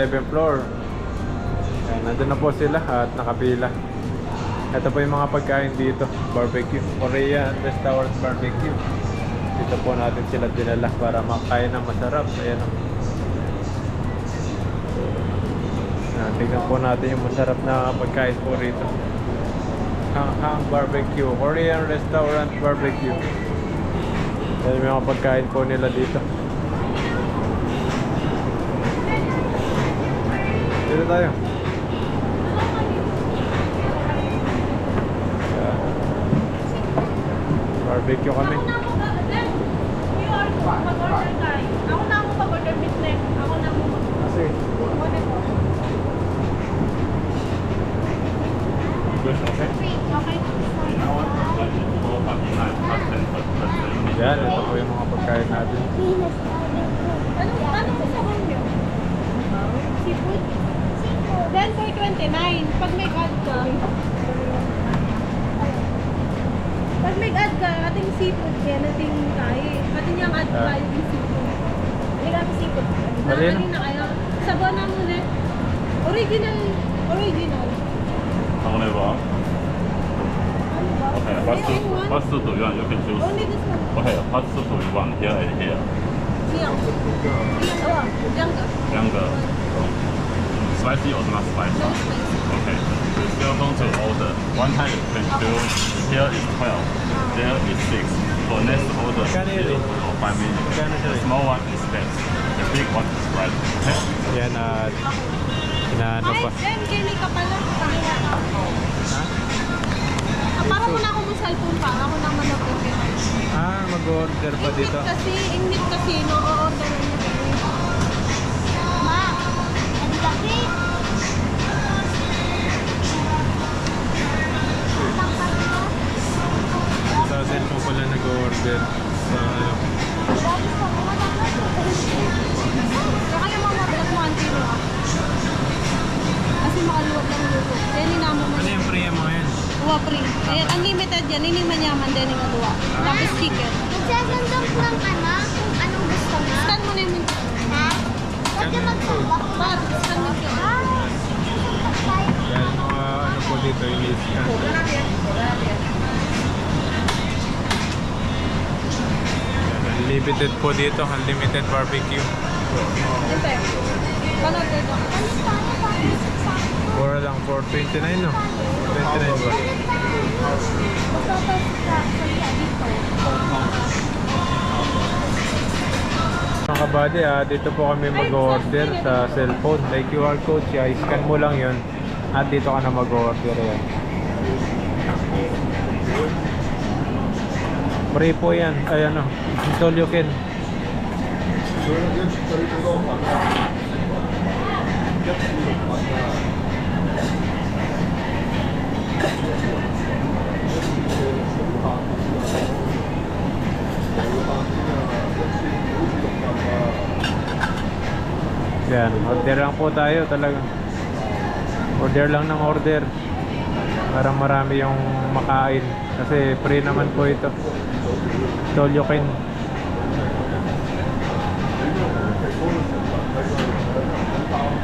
11th floor Ayan nandun na po sila at nakapila Ito po yung mga pagkain dito Barbecue Korean Restaurant Barbecue Dito po natin sila dinala para makain ng masarap Ayan Ayan, tignan po natin yung masarap na pagkain po rito. Hang Hang Barbecue, Korean Restaurant Barbecue. Yan yung mga pagkain po nila dito. Dito tayo. Barbecue kami. Ako na mo pag-order business. Ako na Kasi, mag-order po. okay. Okay. Yan, ito po yung mga pagkain natin. Ano, ano sa sahon niyo? Seafood? Then, 429. Pag may add ka, pag may add ka, ating seafood kaya nating tayo. Ating yung add ka Ah. yung seafood. Hindi ka seafood. Malino? Nakakali na kayo. Sabon na muna. Original. Original. Only one. Ano ba? Okay, what Ay, soup, I want- what soup do you want? You can choose. Only this one. Okay, what soup do you want? Here and here. Siyang. Siyang. Oh, Younger. Younger. Spicy or not spicy? Okay. We are going to order. One time can choose. Here is 12. There is 6. For next order, or 5 minutes. The small one is less. The big one is right. Okay? Yan at inaano Ay, pa. Jen, kini ka pala. Ha? Ah, para mo na ako mo cellphone pa. Ako na po. Ah, mag-order pa dito. Ingit kasi, ingit kasi, no, o-order Sa cellphone pala nag-order. Sa ano. Saka yung mga order mo, ang tiro ah. Kasi makaluwag lang luto. Then, inamo mo Ano niya. yung free mo yan? Uwa. Ayan, unlimited yan. Hindi man yaman din yung uwa. Tapos chicken. Nagsasandok ng ano, kung anong gusto mo. Scan mo na yung Ha? Ah, yung mga ano po dito yung list. Yan, Unlimited po dito, unlimited barbecue. Mura lang, 429 no? 429 ba? Kabady, ah, dito po kami mag-order sa cellphone. May QR code siya, scan mo lang yun. At dito ka na mag-order yan. Free po yan. Ay ano, it's all you can. Yan, order lang po tayo talaga. Order lang ng order. Para marami yung makain. Kasi free naman po ito. Can.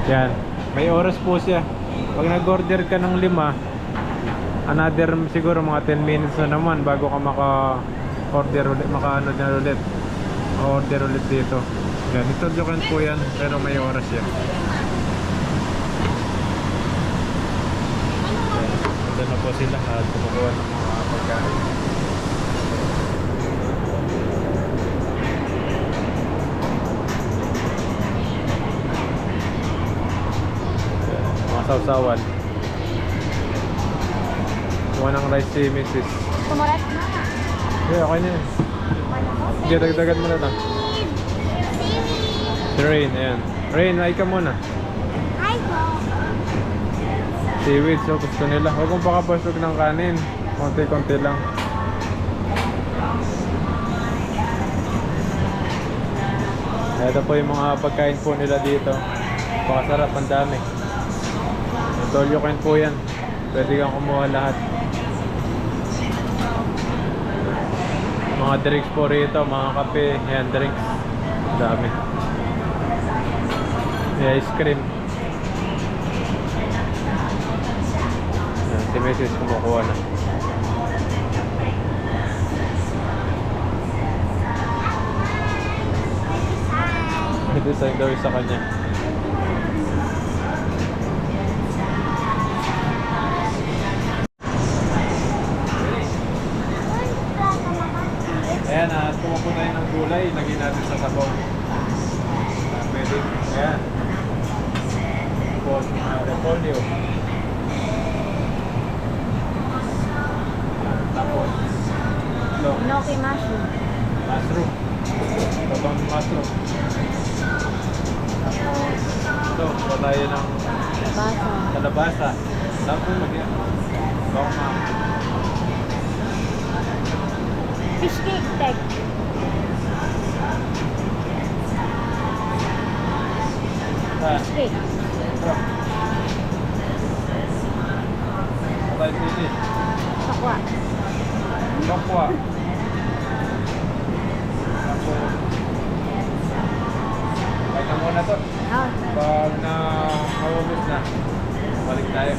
Yan. May oras po siya. Pag nag-order ka ng lima, another siguro mga 10 minutes na naman bago ka maka-order ulit, maka-ano na ulit. Order ulit dito. Yan, ito jokan po yan, pero may oras yan. Ito na po sila at kumukuha ng mga pagkain. Mga sausawan. Kuha ng rice si Mrs. Tumarat. Okay, okay na yan. Sige, dagdagan mo na lang. Si Rain, ayan. Rain, ay ka muna. Hi po. Seaweed, so gusto nila. Huwag mong pakapasok ng kanin. Konti-konti lang. Ito po yung mga pagkain po nila dito. Pakasarap, ang dami. Tolyo kain po yan. Pwede kang kumuha lahat. Mga drinks po rito, mga kape, yan drinks. Ang dami. May ice cream. Si Mrs. kumukuha na. Ito sa daw sa kanya. Ah. Sakwa. Bakwa. Tapos, Kaya muna to. Ah, Pag na maubos na, balik tayo.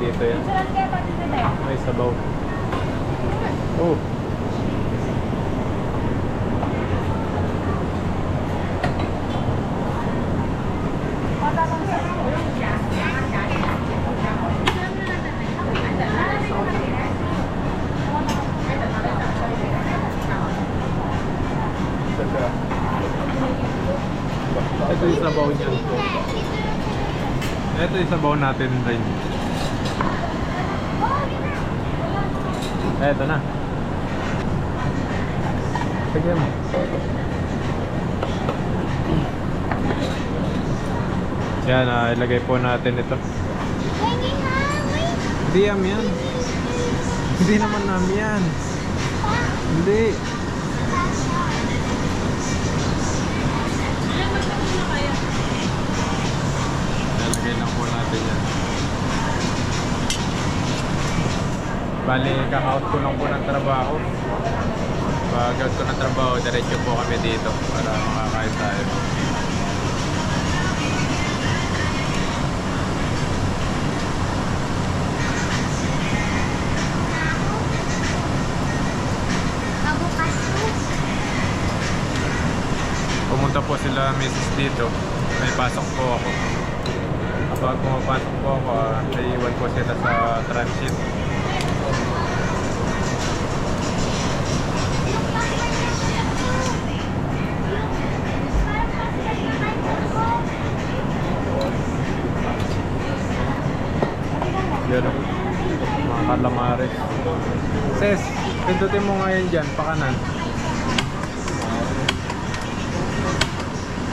Dito yan. May sabaw. Oh. Ito yung sabaw niyan. Ito yung sabaw natin rin. Eto na. Sige mo. Yan, ah, ilagay po natin ito. Hindi yam yan. Hindi naman nam yan. Hindi. Bali, kaka-out ko lang po ng trabaho. Pag out ko ng trabaho, diretso po kami dito para makakain tayo. Pumunta po sila Mrs. dito. May pasok po ako. Kapag pumapasok po ako, ah, naiiwan po sila sa transit. Ses, pindutin mo ngayon dyan, pakanan.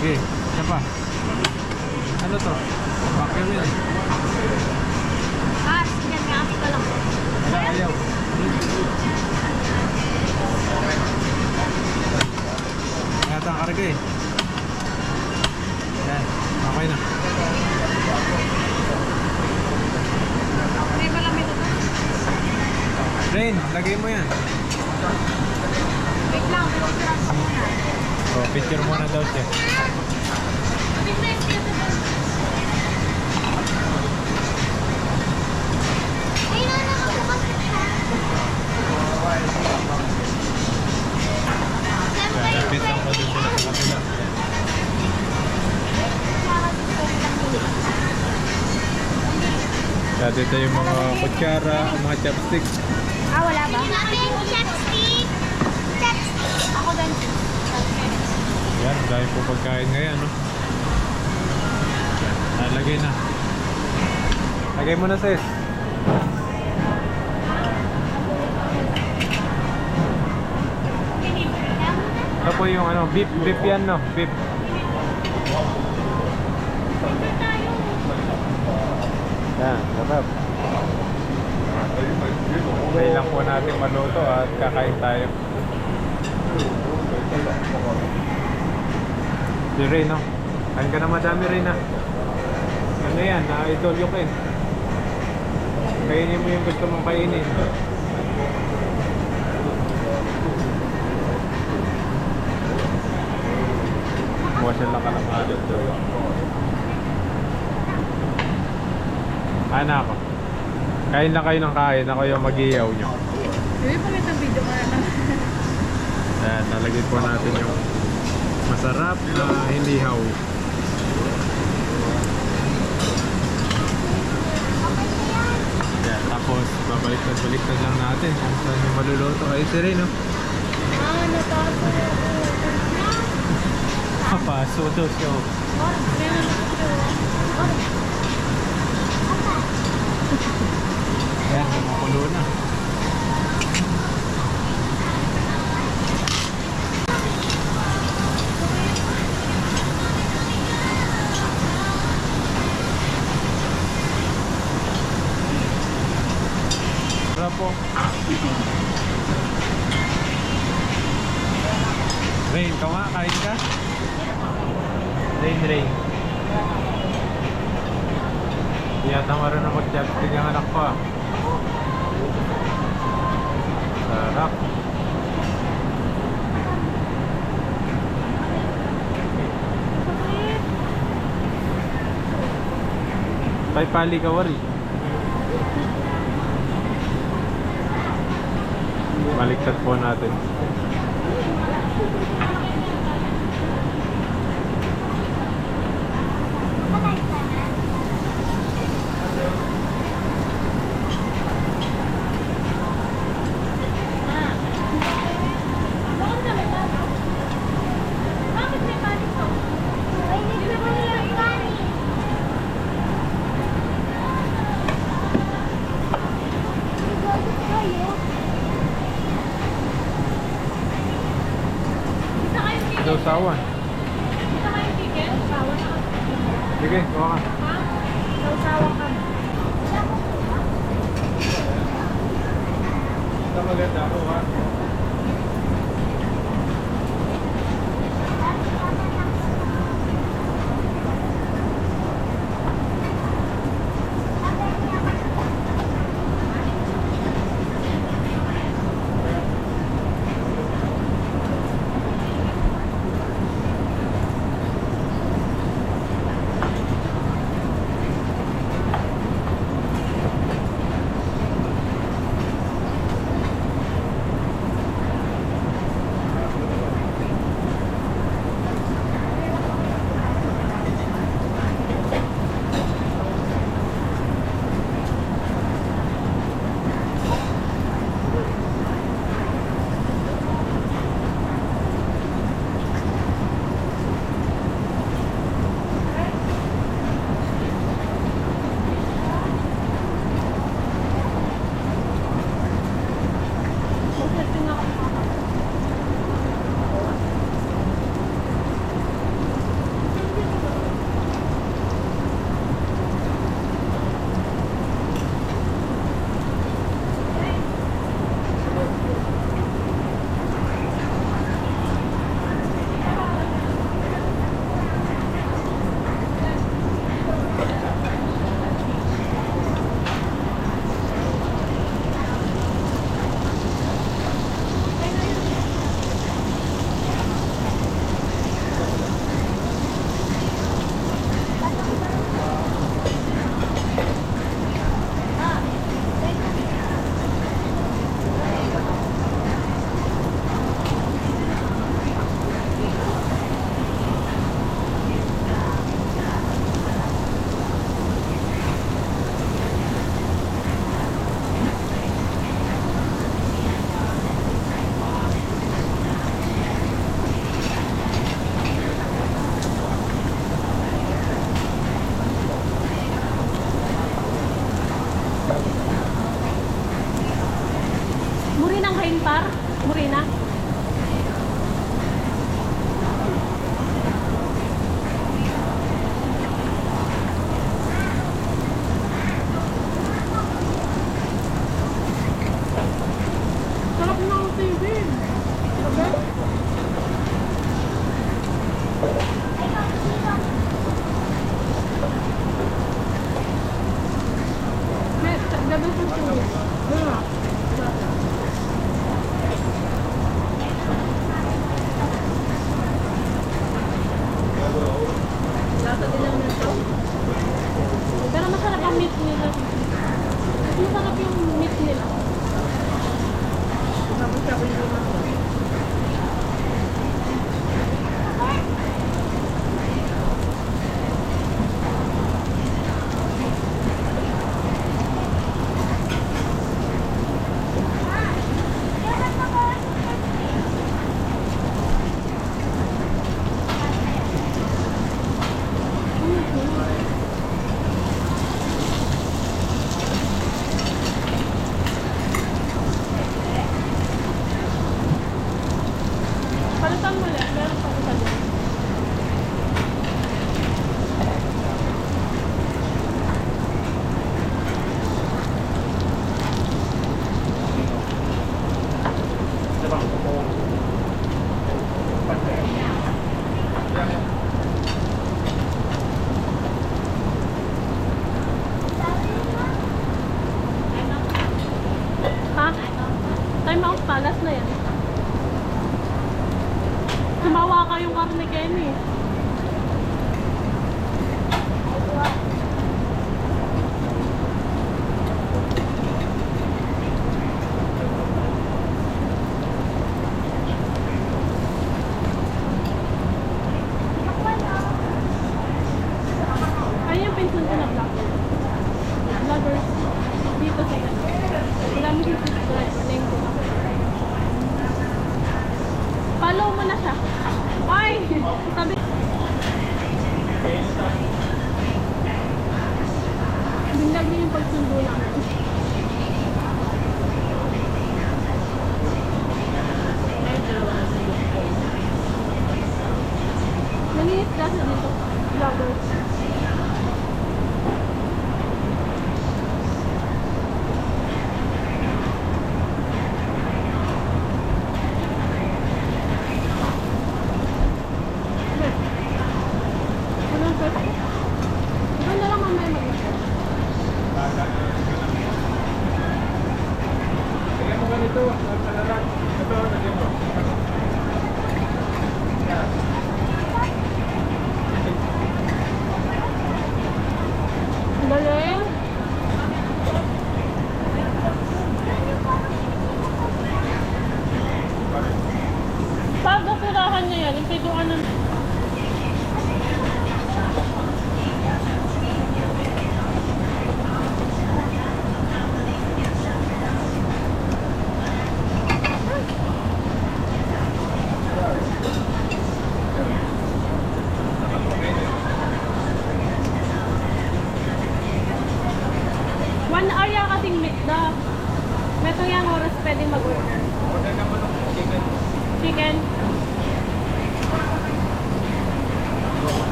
Okay, isa pa. Ano to? Bakit yun? ah, sige, may amin ka lang. Wala ayaw. Yata ang karga eh. Yan, okay na. May malamit ito. Rain, lagay mo yan. Wait lang, picture ako muna. Oh, picture muna daw siya. Napit lang ko din sila sa kapila. Kaya dito yung mga kutsara, mga chopsticks. Ah, wala ba? Natin chopstick. Ako din. Yan, dahil po pagkain ngayon, no? Ah, lagay na. Lagay mo na, sis. Ito po yung ano, beef, beef yan, no? Beef. Yan, sarap. Okay po natin maluto at kakain tayo. Si Ray, no? Kain ka na madami, Ray, na. Ano yan? Na-idol yung kin. Kainin mo yung gusto mong kainin. Washer lang ka ng adult. Ana ako. Kain lang kayo ng kain. Ako yung mag-iyaw nyo. Hindi pa may video na. Ayan, nalagay po natin yung masarap na hilihaw. Ayan, tapos babaliktad-baliktad lang natin kung saan yung maluluto. Ay, si Ray, no? Ah, natapos. Papaso daw siya. oh. Ayan, kumukulo na. Sarap po. Rain, ka nga, kain ka? Rain, rain. Hindi yata marunong mag-chopstick ang anak ko ah. Sarap. Pali ka wari. Baliktad po natin.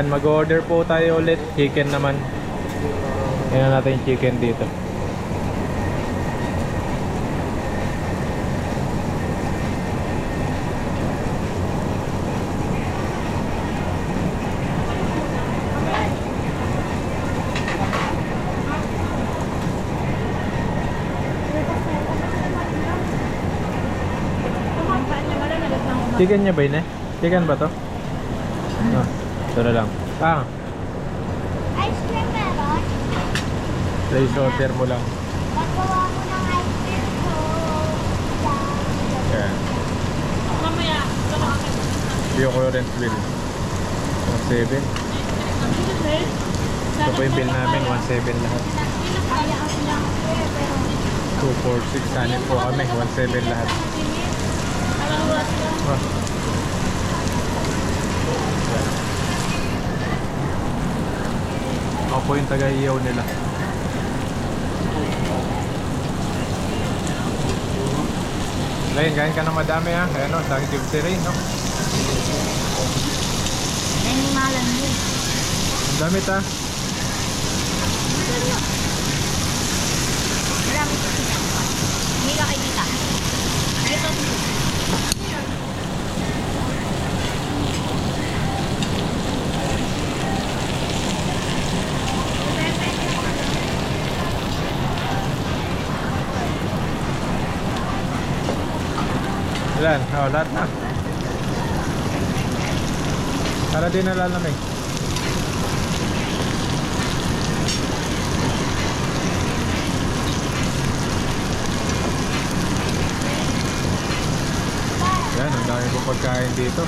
Yan, mag-order po tayo ulit. Chicken naman. Tingnan natin yung chicken dito. Chicken niya ba yun eh? Chicken ba to? Ah, ito na lang. Ah, Ice cream meron. place order mo lang. Paggawa ko ng ice cream ko. Yan. Mamaya, ito na kami. Bio Current Wheel. 7. Ito po yung bill namin, 1.7 lahat. 246 kanin po kami, 1.7 lahat. Ah. Ako po yung taga-iyaw nila. Rain, kain ka na madami ha. Ayan o, you si Rain, no? Ang damit ha. Marami ko kita. Hindi ka kita. Ito. Ilan? Oh, lahat na. Para din nalalamig. Yan, ang dami po pagkain dito.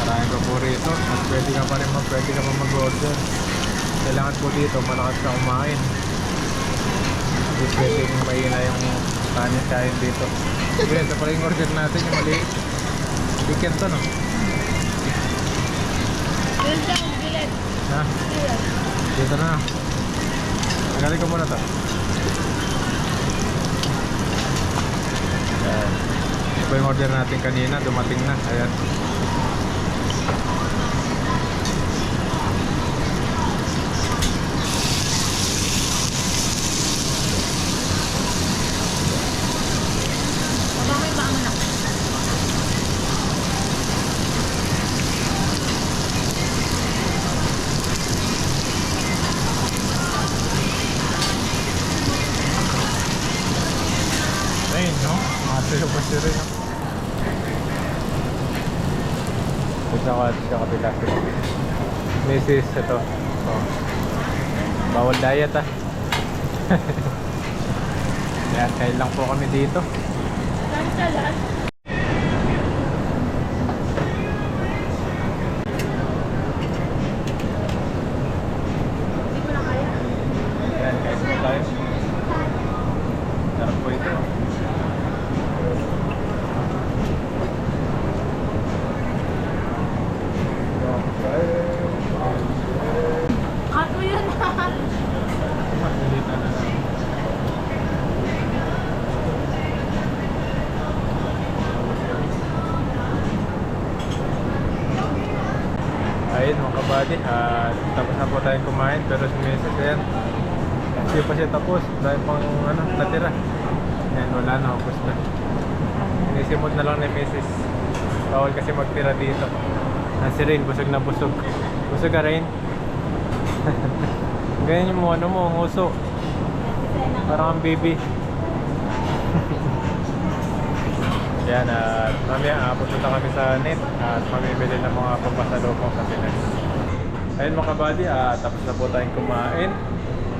Maraming pa po rito. At pwede ka pa rin mag, pwede ka pa mag-order. Kailangan po dito, malakas ka kumain. Hindi pwedeng mahina yung kanin kain dito. Sige, ito pala yung order natin, yung maliit. Chicken to, no? Yun siya bilet. Ha? Dito na. Tagalin ko muna to. Ayan. Ito yung order natin kanina, dumating na. Ayan. Bakit ba ang anak? Ayun, no? Masayo pa siya rin, no? Ito ako at sa kabila. Mrs. ito. Oh. Bawal diet, ah. Yan, kain lang po kami dito. Lang sa lahat. Hindi ko na kaya. Yan, kain po tayo. Sarap po ito. Cut mo yun ha. Malita na lang. Ayun mga kabady, at tapos na po tayong kumain pero si Mrs. yan. Hindi pa siya tapos, dahil pang ano, natira. Yan, wala na, ubos na. Inisimot na lang ni Mrs. Bawal kasi magtira dito. Ah, si Rain, busog na busog. Busog ka Rain? Ganyan yung ano mo, ang uso. Parang ang baby. Yan, at mamaya uh, pupunta kami sa net at mamimili ng mga pampasalubong sa Pinas. Ayun mga kabady, ah, tapos na po tayong kumain.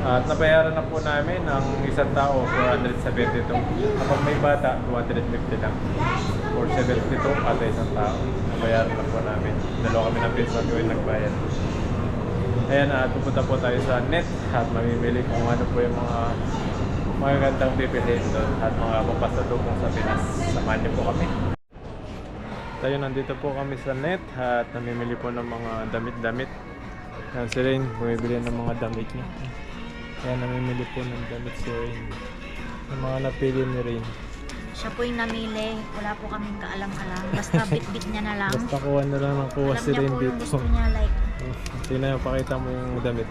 At nabayaran na po namin ang isang tao 472. Kapag may bata, 250 lang. 472 kada isang tao. Nabayaran na po namin. Dalawa kami ng pinsan ko yung nagbayad. Ayan, at pupunta po tayo sa net at mamimili kung ano po yung mga magagandang bibilhin doon at mga papasalubong sa Pinas. Samahan niyo po kami. Tayo nandito po kami sa net at namimili po ng mga damit-damit. Yan si Rain, bumibili ng mga damit niya. Kaya namimili po ng damit si Rain. Yung mga napili ni Rain. Siya po yung namili. Wala po kaming kaalam-alam. Basta bit-bit niya na lang. Basta kuha na lang ng kuha Alam si niya Rain po yung dito. gusto niya. Like, Tingnan mo, pakita mo yung damit.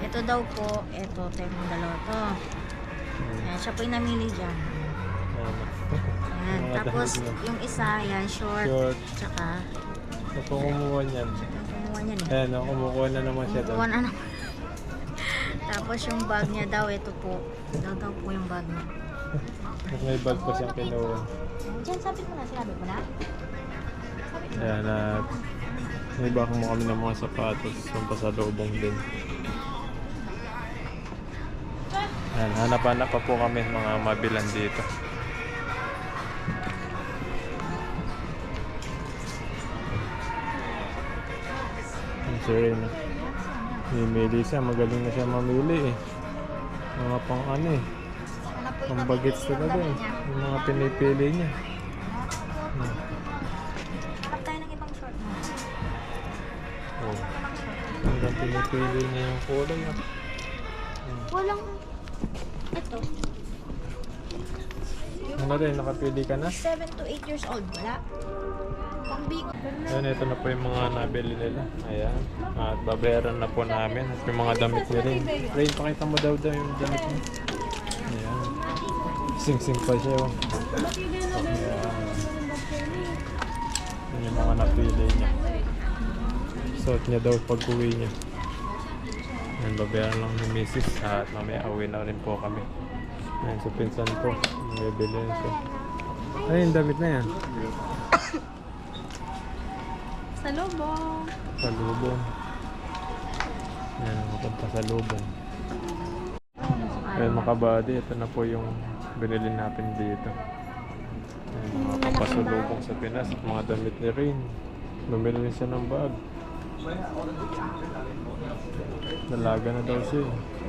ito daw po. Ito, tayo yung dalawa to. Hmm. Yan, siya po yung namili dyan. Ayan. Mga Tapos, damit niya. yung isa, yan, short. Short. Tsaka, Ito po kumuha niyan. yung kumuha niyan eh. Ayan, oh, kumukuha na naman siya Kumuha doon. na naman. Tapos yung bag niya daw, ito po. Ito daw po yung bag niya. Mas may bag pa siyang kinuha. Diyan, sabi ko na, sinabi ko na. Ayan, at may baka mo kami ng mga sapatos ng pasalubong din. Ayan, hanap-hanap pa po kami mga mabilan dito. Ang sure na. Mimili siya, magaling na siya mamili eh. Mga pang ano eh. Pang bagets talaga eh. Yung mga pinipili niya. Hmm. Oh. Hanggang pinipili niya yung kulay ah. Walang... Ito. Ano rin, nakapili ka na? 7 to 8 years old. Wala. Big. Ayan, ito na po yung mga nabili nila. Ayan. At babayaran na po namin. At yung mga damit ni Rain. Pakita mo daw daw yung damit niya. Ayan. Sing-sing pa siya. Oh. Ayan. Yun yung mga napili niya. Suot niya daw pag uwi niya. Ayan, babayaran lang ni Mrs. At mamaya uwi na rin po kami. Ayan, so pinsan ko. Bibili siya. Ay, yung damit na yan. Sa lubong. Sa lubong. Yan, mapunta sa lubong. Ayan mga kabady, ito na po yung binili natin dito. Ayan, mga papasulubong sa Pinas at mga damit ni Rain. Bumili rin siya ng bag. Dalaga na daw siya. eh.